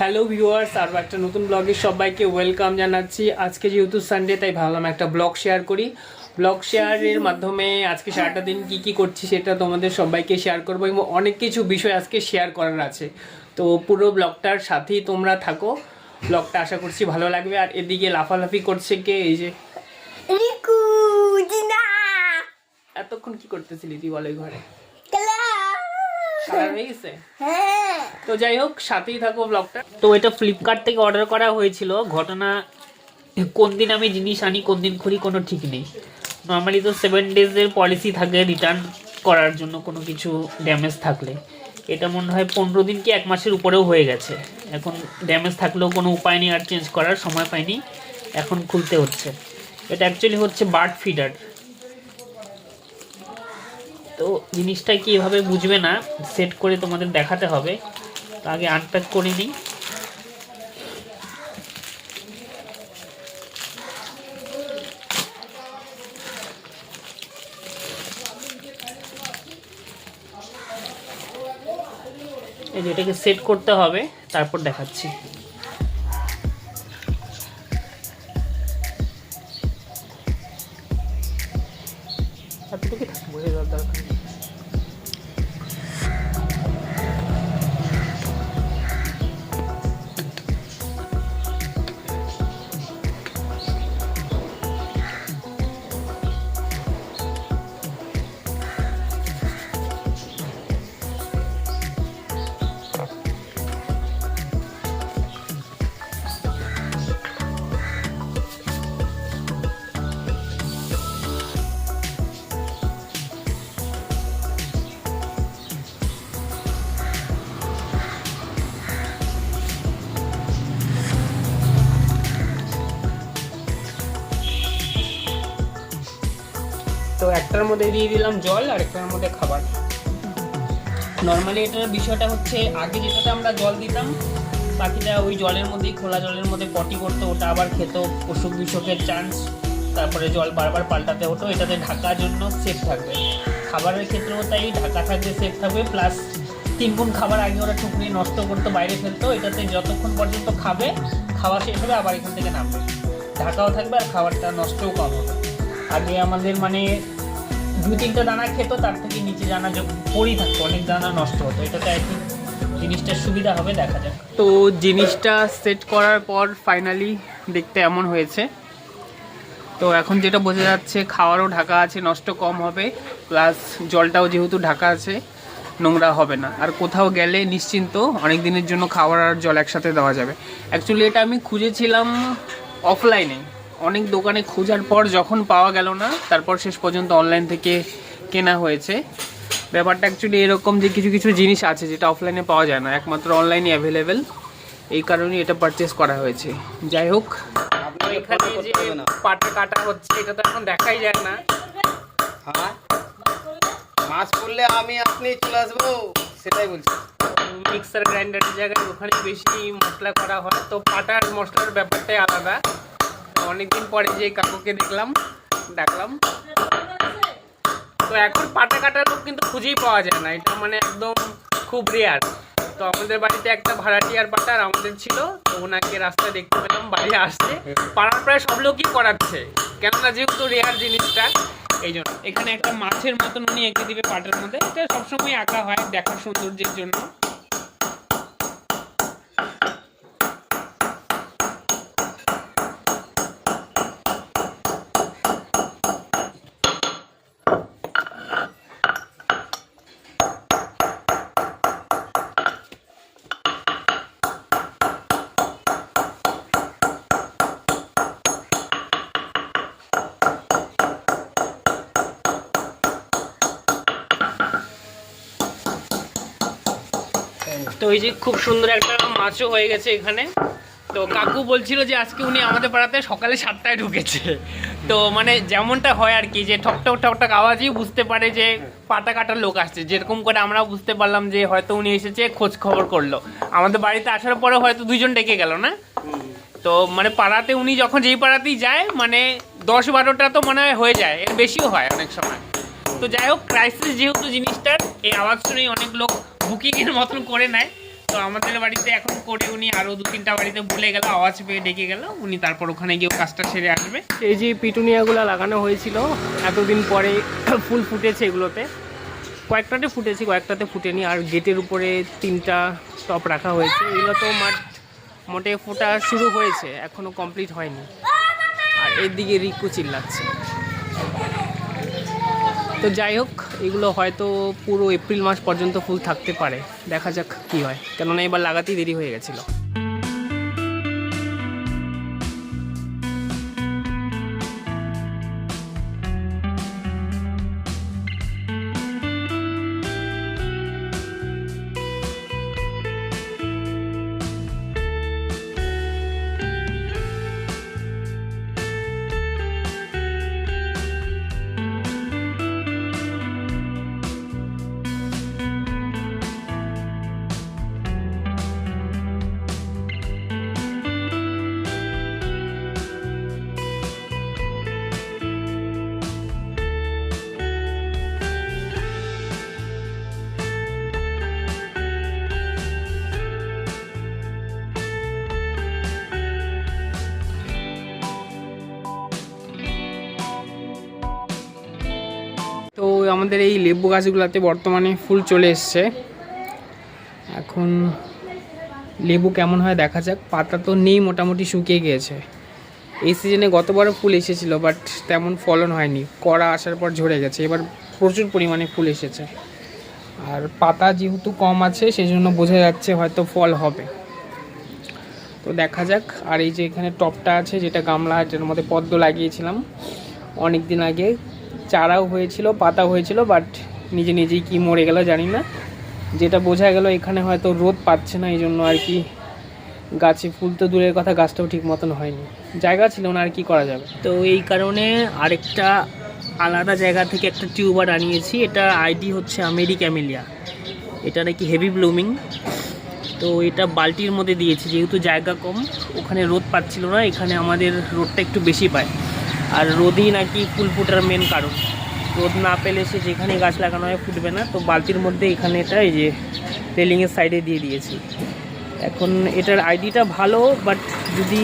Hello viewers আর একটা নতুন ব্লগে সবাইকে ওয়েলকাম জানাচ্ছি। আজকে যেহেতু সানডে তাই ভাবলাম একটা ব্লগ শেয়ার করি। ব্লগ শেয়ারের মাধ্যমে আজকে সারাটা দিন কি কি করছি সেটা তোমাদের সবাইকে শেয়ার করব এবং অনেক কিছু বিষয় আজকে শেয়ার করার আছে। তো পুরো ব্লগটার সাথেই তোমরা থাকো। ব্লগটা আশা করছি ভালো লাগবে। আর এদিকে লাফালাফি করছে কে? এই যে এতক্ষণ কি করতেছিলি তুই বলে ঘরে? হয়ে। গেছে তো যাই হোক সাথেই থাকো ব্লগটা তো এটা ফ্লিপকার্ট থেকে অর্ডার করা হয়েছিল। ঘটনা কোন দিন আমি জিনিস আনি কোন দিন করি কোনো ঠিক নেই। নর্মালি তো সেভেন ডেজের পলিসি থাকে রিটার্ন করার জন্য কোনো কিছু ড্যামেজ থাকলে। এটা মনে হয় পনেরো দিন কি এক মাসের উপরেও হয়ে গেছে। এখন ড্যামেজ থাকলেও কোনো উপায় নেই আর চেঞ্জ করার সময় পাইনি। এখন খুলতে হচ্ছে। এটা অ্যাকচুয়ালি হচ্ছে বার্ড ফিডার তো জিনিসটা কি কীভাবে বুঝবে না সেট করে তোমাদের দেখাতে হবে। তো আগে আনপ্যাক করে নিই। যে এটাকে সেট করতে হবে, তারপর দেখাচ্ছি। একটার মধ্যে দিয়ে দিলাম জল আর একটার মধ্যে খাবার। নর্মালি এটার বিষয়টা হচ্ছে, আগে যেটাতে আমরা জল দিতাম, বাকিটা ওই জলের মধ্যেই, খোলা জলের মধ্যে পটি করতো, ওটা আবার খেত, অসুখ বিসুখের চান্স তারপরে জল বারবার পাল্টাতে হতো, এটাতে ঢাকার জন্য সেফ থাকবে। খাবারের ক্ষেত্রেও তাই, ঢাকা থাকবে সেফ থাকবে প্লাস তিন গুণ খাবার আগে ওরা টুকরি নষ্ট করতো, বাইরে ফেলতো, এটাতে যতক্ষণ পর্যন্ত খাবে, খাওয়া শেষ হবে, আবার এখান থেকে নামবে। ঢাকাও থাকবে আর খাবারটা নষ্টও কম হবে। আগে আমাদের মানে দু তিনটা দানা খেত, তার থেকে নিচে দানা যখন পড়ি থাকতো, অনেক দানা নষ্ট হতো। এটাতে আই থিঙ্ক জিনিসটার সুবিধা হবে, দেখা যাক। তো জিনিসটা সেট করার পর ফাইনালি দেখতে এমন হয়েছে। তো এখন যেটা বোঝা যাচ্ছে, খাওয়ারও ঢাকা আছে, নষ্ট কম হবে প্লাস জলটাও যেহেতু ঢাকা আছে, নোংরা হবে না। আর কোথাও গেলে নিশ্চিন্ত অনেক দিনের জন্য খাবার আর জল একসাথে দেওয়া যাবে। অ্যাকচুয়ালি এটা আমি খুঁজেছিলাম অফলাইনে অনেক দোকানে খোঁজার পর যখন পাওয়া গেল না তারপর শেষ পর্যন্ত অনলাইন থেকে কেনা হয়েছে। ব্যাপারটা অ্যাকচুয়ালি এরকম যে কিছু কিছু জিনিস আছে যেটা অফলাইনে পাওয়া যায় না একমাত্র অনলাইনে অ্যাভেলেবেল এই কারণেই এটা পারচেস করা হয়েছে। যাই হোক এখানে যে পাটা কাটা হচ্ছে এটা তো এখন দেখাই যায় না। হ্যাঁ? মাছ পড়লে আমি আপনি চলে আসব সেটাই বলছি। মিক্সার গ্রাইন্ডারের জায়গায় ওখানে বেশি মশলা করা হয় তো পাটার মশলার ব্যাপারটাই আলাদা। অনেকদিন পরে যে কাকুকে দেখলাম ডাকলাম তো এখন পাটা কাটার লোক কিন্তু খুঁজেই পাওয়া যায় না, এটা মানে একদম খুব রেয়ার তো আমাদের বাড়িতে একটা ভাড়াটিয়ার পাটার আমাদের ছিল, তো ওনাকে রাস্তায় দেখতে পেলাম বাড়ি আসছে। পাড়ার প্রায় সব লোকই করাচ্ছে, কেননা যেহেতু রেয়ার জিনিসটা, এই জন্য। এখানে একটা মাছের মতন উনি এঁকে দিবে পাটের মধ্যে, এটা সবসময় আঁকা হয়, দেখার সৌন্দর্যের জন্য। তো এই যে খুব সুন্দর একটা মাছও হয়ে গেছে এখানে। তো কাকু বলছিল যে আজকে উনি আমাদের পাড়াতে সকালে সাতটায় ঢুকেছে। তো মানে যেমনটা হয় আর কি, যে ঠক ঠক ঠক ঠক আওয়াজই বুঝতে পারে যে পাটা কাটার লোক আসছে। যেরকম করে আমরা বুঝতে পারলাম যে হয়তো উনি এসেছে, খোঁজ খবর করল। আমাদের বাড়িতে আসার পরে হয়তো দুইজন ডেকে গেল না? তো মানে পাড়াতে উনি যখন যেই পাড়াতেই যায় মানে দশ বারোটা তো মনে হয় হয়ে যায়, এর বেশিও হয় অনেক সময়। তো যাই হোক ক্রাইসিস যেহেতু জিনিসটার, এই আওয়াজ শুনেই অনেক লোক বুকিংয়ের মতন করে নেয়। তো আমাদের বাড়িতে এখন করে উনি আরও দু তিনটা বাড়িতে বলে গেল, আওয়াজ পেয়ে ডেকে গেল, উনি তারপর ওখানে গিয়ে কাজটা সেরে আসবে। এই যে পিটুনিয়াগুলো লাগানো হয়েছিল, এতদিন পরে ফুল ফুটেছে এগুলোতে। কয়েকটাতে ফুটেছে, কয়েকটাতে ফুটেনি, আর গেটের উপরে তিনটা টপ রাখা হয়েছে। এগুলো তো মাঠ, মোটে ফোটা শুরু হয়েছে, এখনও কমপ্লিট হয়নি। আর এদিকে রিকু চিল্লাচ্ছে। তো যাই হোক এগুলো হয়তো পুরো এপ্রিল মাস পর্যন্ত ফুল থাকতে পারে। দেখা যাক কি হয়। কেননা এবার লাগাতেই দেরি হয়ে গেছিল। আমাদের এই লেবু গাছগুলোতে বর্তমানে ফুল চলে এসছে। এখন লেবু কেমন হয় দেখা যাক। পাতা তো নেই, মোটামুটি শুকিয়ে গিয়েছে। এই সিজনে গতবারও ফুল এসেছিল, বাট তেমন ফলন হয়নি। কড়া আসার পর ঝরে গেছে। এবার প্রচুর পরিমাণে ফুল এসেছে। আর পাতা যেহেতু কম আছে সেই জন্য বোঝা যাচ্ছে হয়তো ফল হবে। তো দেখা যাক। আর এই যে এখানে টপটা আছে, যেটা গামলা, যেটার মধ্যে পদ্ম লাগিয়েছিলাম অনেক দিন আগে চারাও হয়েছিল পাতা হয়েছিল বাট নিজে নিজেই কি মরে গেল জানি না। যেটা বোঝা গেল এখানে হয়তো রোদ পাচ্ছে না এই জন্য আর কি গাছে ফুল তো দূরের কথা, গাছটাও ঠিক মতন হয়নি। জায়গা ছিল না, আর কি করা যাবে? তো এই কারণে আরেকটা আলাদা জায়গা থেকে একটা টিউবার আনিয়েছি, এটা আইডি হচ্ছে আমেরি ক্যামেলিয়া এটা নাকি হেভি ব্লুমিং তো এটা বালতির মধ্যে দিয়েছি, যেহেতু জায়গা কম, ওখানে রোদ পাচ্ছিল না, এখানে আমাদের রোদটা একটু বেশি পায়। আর রোদই নাকি ফুল ফুটার মেন কারণ। রোদ না পেলে সে যেখানে গাছ লাগানো হয় ফুটবে না। তো বালতির মধ্যে এখানে এটা এই যে রেলিংয়ের সাইডে দিয়ে দিয়েছি। এখন এটার আইডিটা ভালো বাট যদি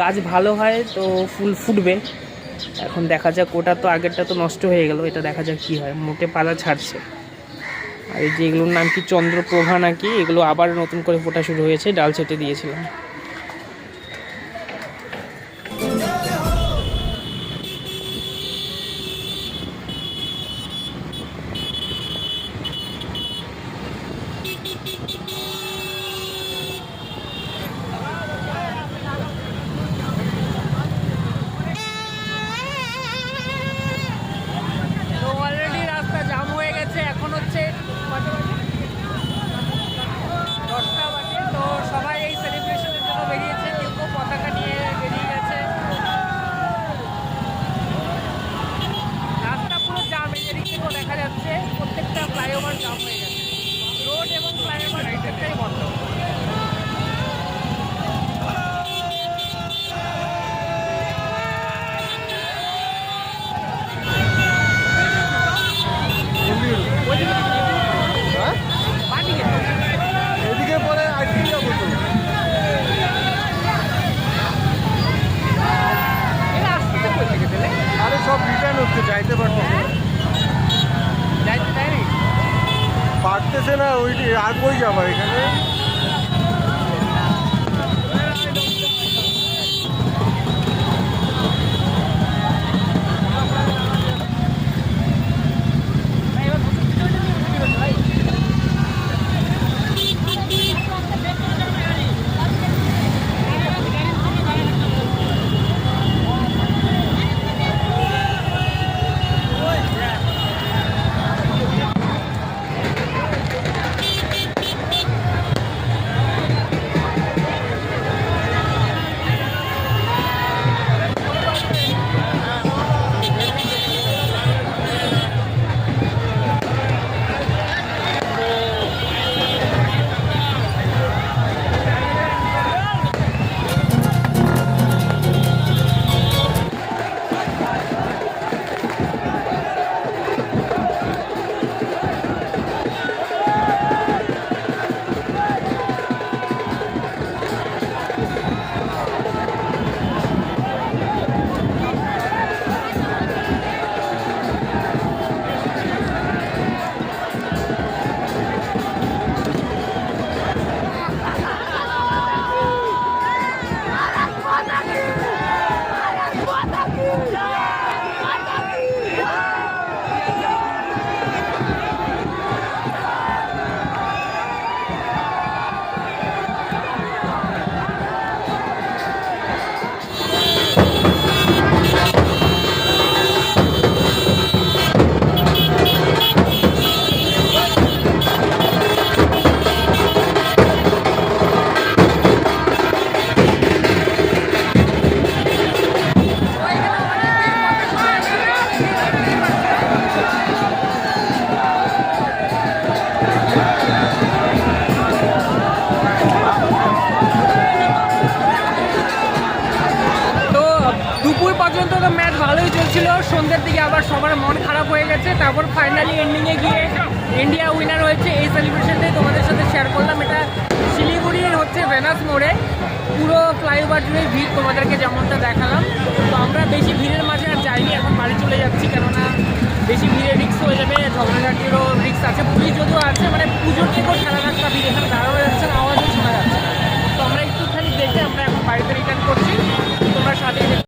গাছ ভালো হয় তো ফুল ফুটবে। এখন দেখা যাক, ওটা তো আগেরটা তো নষ্ট হয়ে গেল, এটা দেখা যাক কী হয়। মোটে পালা ছাড়ছে। আর এই যে এগুলোর নাম কি চন্দ্রপ্রভা নাকি? এগুলো আবার নতুন করে ফোটা শুরু হয়েছে, ডাল ছেটে দিয়েছিলাম। না যাবার এখানে? সবার মন খারাপ হয়ে গেছে। তারপর ফাইনালি এন্ডিংয়ে গিয়ে ইন্ডিয়া উইনার হয়েছে এই সেলিব্রেশনটাই তোমাদের সাথে শেয়ার করলাম। এটা শিলিগুড়ির হচ্ছে ভেনাস মোড়ে। পুরো ফ্লাইওভার জুড়ে ভিড় তোমাদেরকে যেমনটা দেখালাম। তো আমরা বেশি ভিড়ের মাঝে আর যাইনি। এখন বাড়ি চলে যাচ্ছি। কেননা বেশি ভিড়ে রিক্স হয়ে যাবে। ঝগড়াঝাটিরও রিক্স আছে। পুলিশ যদিও আছে মানে পুজো নিয়ে কোনো খেলা রাখা ভিড় এখানে দাঁড়ানো যাচ্ছে না, আওয়াজও শোনা যাচ্ছে তো আমরা একটুখানি দেখে আমরা এখন বাড়িতে রিটার্ন করছি। তোমরা সাথে